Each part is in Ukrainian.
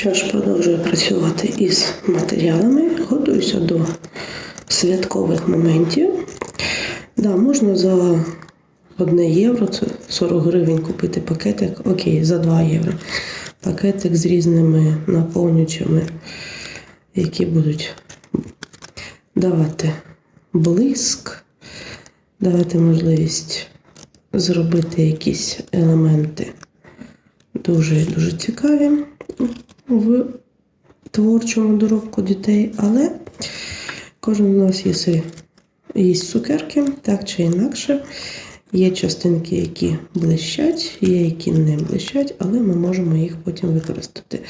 Що ж, продовжую працювати із матеріалами, готуюся до святкових моментів. Да, можна за 1 євро, це 40 гривень купити пакетик, окей, за 2 євро. Пакетик з різними наповнювачами, які будуть давати блиск, давати можливість зробити якісь елементи дуже дуже цікаві в творчому доробку дітей, але кожен з нас їси, їсть цукерки, так чи інакше. Є частинки, які блищать, є які не блищать, але ми можемо їх потім використати.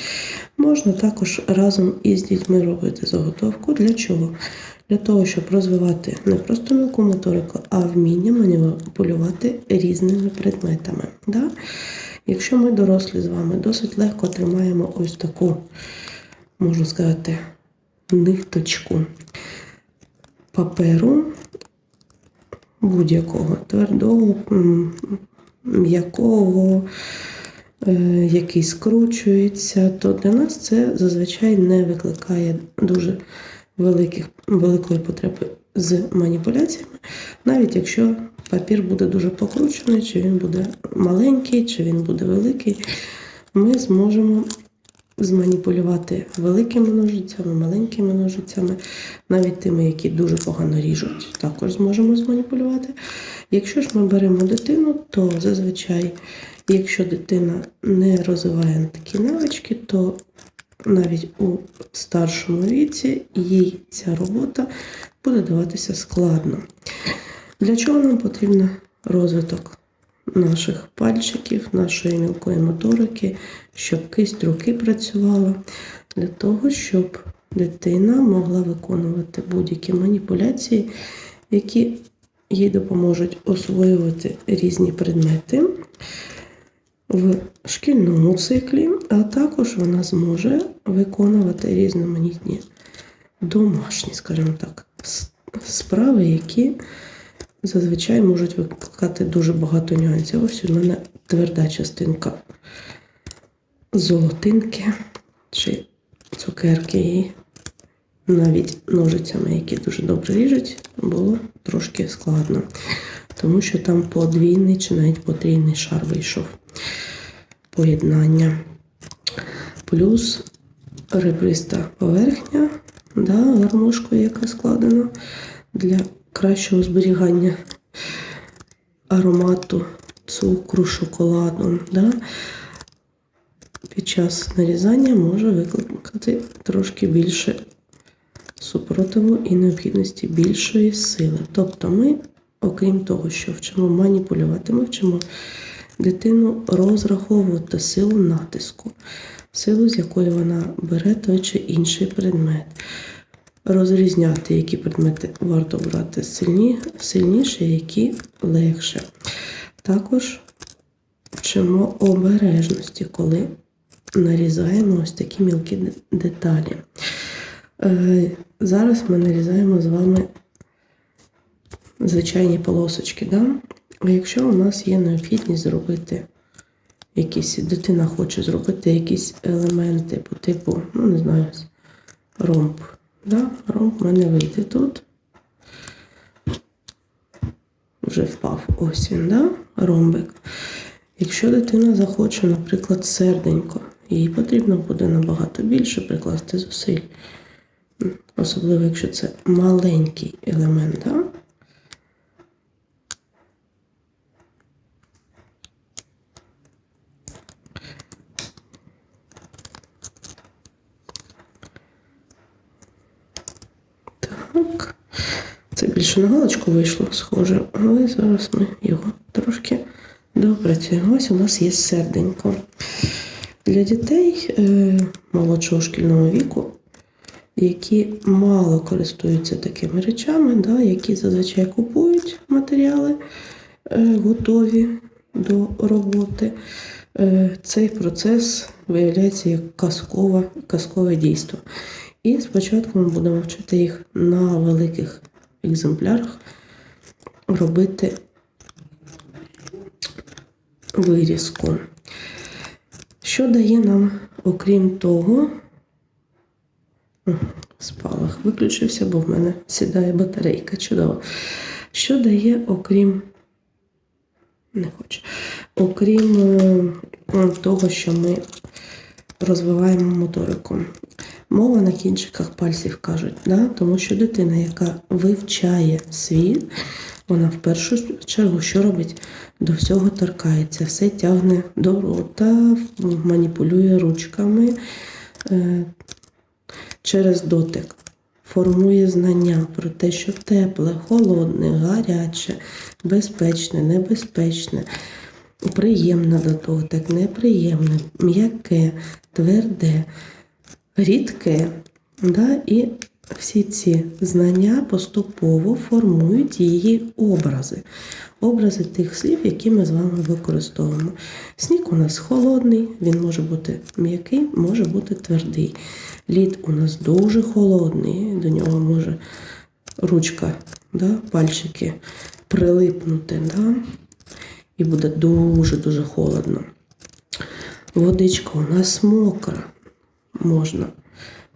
Можна також разом із дітьми робити заготовку. Для чого? Для того, щоб розвивати не просто мілку моторику, а вміння маніпулювати різними предметами. Да? Якщо ми дорослі з вами досить легко тримаємо ось таку, можна сказати, ниточку паперу будь-якого твердого, м'якого, е, який скручується, то для нас це зазвичай не викликає дуже великих, великої потреби з маніпуляціями, навіть якщо папір буде дуже покручений, чи він буде маленький, чи він буде великий, ми зможемо зманіпулювати великими ножицями, маленькими ножицями, навіть тими, які дуже погано ріжуть, також зможемо зманіпулювати. Якщо ж ми беремо дитину, то зазвичай, якщо дитина не розвиває такі навички, то навіть у старшому віці їй ця робота буде даватися складно. Для чого нам потрібен розвиток наших пальчиків, нашої мілкої моторики, щоб кисть руки працювала, для того, щоб дитина могла виконувати будь-які маніпуляції, які їй допоможуть освоювати різні предмети в шкільному циклі, а також вона зможе виконувати різноманітні домашні, скажімо так, справи, які зазвичай можуть викликати дуже багато нюансів. Ось у мене тверда частинка золотинки чи цукерки, і навіть ножицями, які дуже добре ріжуть, було трошки складно, тому що там подвійний чи навіть потрійний шар вийшов поєднання. Плюс ребриста поверхня, да, гармошкою, яка складена для кращого зберігання аромату цукру, шоколаду. Да? Під час нарізання може викликати трошки більше супротиву і необхідності більшої сили. Тобто ми, окрім того, що вчимо маніпулювати, ми вчимо дитину розраховувати силу натиску, силу, з якої вона бере той чи інший предмет. Розрізняти, які предмети варто брати сильні, сильніше, які легше. Також вчимо обережності, коли нарізаємо ось такі мілкі деталі. Е, Зараз ми нарізаємо з вами звичайні полосочки. Да? Якщо у нас є необхідність зробити якісь, дитина хоче зробити якісь елементи по типу, ну не знаю, ромб. Да? Ромб в мене вийде тут. Вже впав ось він, да? ромбик. Якщо дитина захоче, наприклад, серденько, їй потрібно буде набагато більше прикласти зусиль. Особливо, якщо це маленький елемент. Да? Так. Це більше на галочку вийшло, схоже, але зараз ми його трошки допрацюємо. Ось у нас є серденько. Для дітей е, молодшого шкільного віку, які мало користуються такими речами, да, які зазвичай купують матеріали е, готові до роботи. Е, цей процес виявляється як казкове, казкове дійство. І спочатку ми будемо вчити їх на великих екземплярах робити вирізку. Що дає нам, окрім того, спалах виключився, бо в мене сідає батарейка. Чудово. Що дає, окрім. Не хочу. Окрім е, того, що ми розвиваємо моторику. Мова на кінчиках пальців кажуть, да? тому що дитина, яка вивчає світ, вона в першу чергу що робить? До всього торкається, все тягне до рота, маніпулює ручками е, через дотик. Формує знання про те, що тепле, холодне, гаряче, безпечне, небезпечне, приємне до дотик, неприємне, м'яке, тверде, рідке. Да? І всі ці знання поступово формують її образи. Образи тих слів, які ми з вами використовуємо. Сніг у нас холодний, він може бути м'який, може бути твердий. Лід у нас дуже холодний, до нього може ручка, да, пальчики прилипнути, да, і буде дуже-дуже холодно. Водичка у нас мокра, можна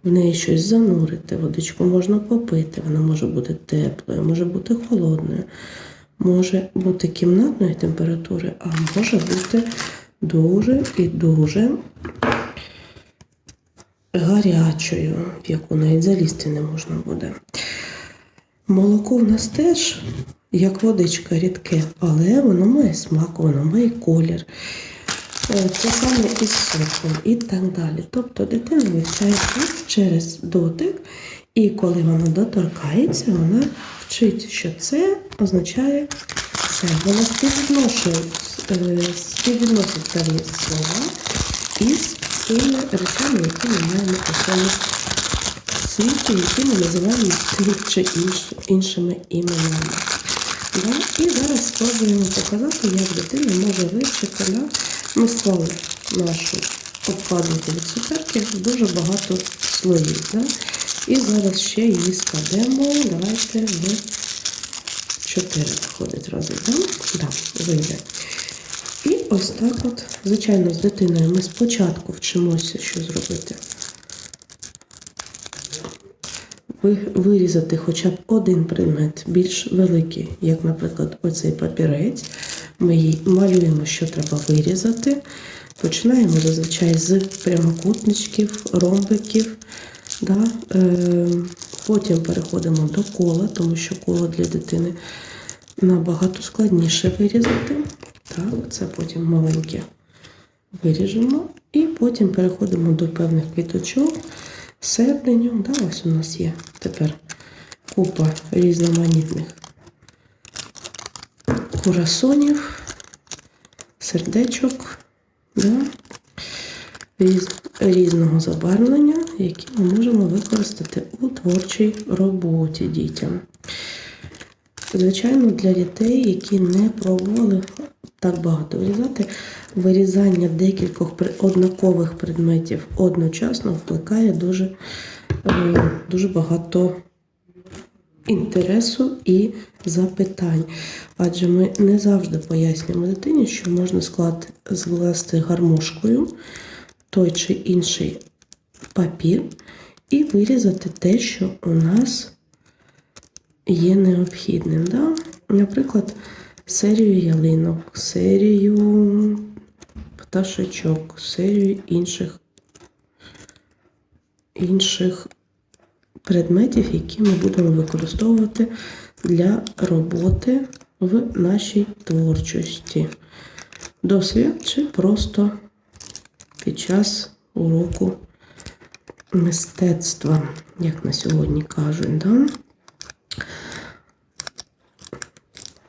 в неї щось занурити, водичку можна попити, вона може бути теплою, може бути холодною, може бути кімнатної температури, а може бути дуже і дуже гарячою, в яку навіть залізти не можна буде. Молоко в нас теж, як водичка рідке, але воно має смак, воно має колір. Е, Це саме із соком і так далі. Тобто дитина вивчає через дотик, і коли вона доторкається, вона вчить, що це означає це. Вона е, співвідносить старі слова із тими речами, які ми маємо у цьому світі, які ми називаємо тих чи іншими іменами. Да? І зараз спробуємо показати, як дитина може вивчити. Ми склали нашу обкладинку від цукерки дуже багато слоїв. Да? І зараз ще її складемо. Давайте в 4 виходить рази. Да? Да, вийде. І ось так от, звичайно, з дитиною ми спочатку вчимося, що зробити. Вирізати хоча б один предмет більш великий, як, наприклад, оцей папірець. Ми їй малюємо, що треба вирізати. Починаємо зазвичай з прямокутничків, ромбиків. Да? Е, потім переходимо до кола, тому що коло для дитини набагато складніше вирізати. Так, це потім маленьке виріжемо. І потім переходимо до певних квіточок, серденю. Да, ось у нас є тепер купа різноманітних курасонів, сердечок, да, різ, різного забарвлення, які ми можемо використати у творчій роботі дітям. Звичайно, для дітей, які не пробували так багато вирізати, вирізання декількох однакових предметів одночасно викликає дуже, е, дуже багато інтересу і запитань. Адже ми не завжди пояснюємо дитині, що можна склад скласти гармошкою той чи інший папір і вирізати те, що у нас є необхідним. Да? Наприклад, серію ялинок, серію пташечок, серію інших, інших предметів, які ми будемо використовувати для роботи в нашій творчості. Досвід чи просто під час уроку мистецтва, як на сьогодні кажуть. Да?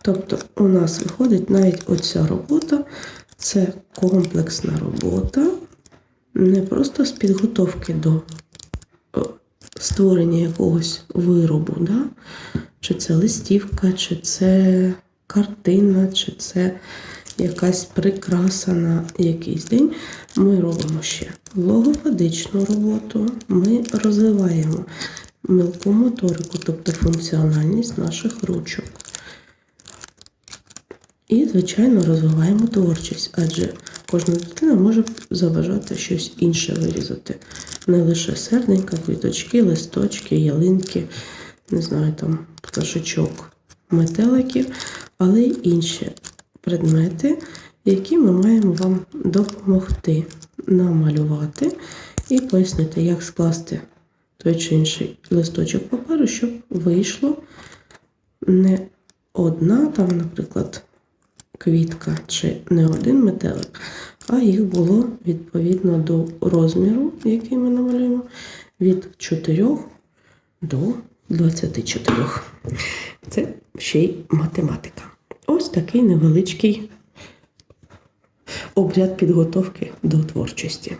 Тобто у нас виходить навіть оця робота, це комплексна робота, не просто з підготовки до створення якогось виробу, да? чи це листівка, чи це картина, чи це якась прикраса на якийсь день. Ми робимо ще логопедичну роботу, ми розвиваємо мілку моторику, тобто функціональність наших ручок. І, звичайно, розвиваємо творчість, адже кожна дитина може заважати щось інше вирізати. Не лише серденька, квіточки, листочки, ялинки, не знаю, там пташечок, метеликів, але й інші предмети, які ми маємо вам допомогти намалювати і пояснити, як скласти той чи інший листочок паперу, щоб вийшло не одна, там, наприклад, квітка чи не один метелик, а їх було відповідно до розміру, який ми намалюємо, від 4 до 24. Це ще й математика. Ось такий невеличкий обряд підготовки до творчості.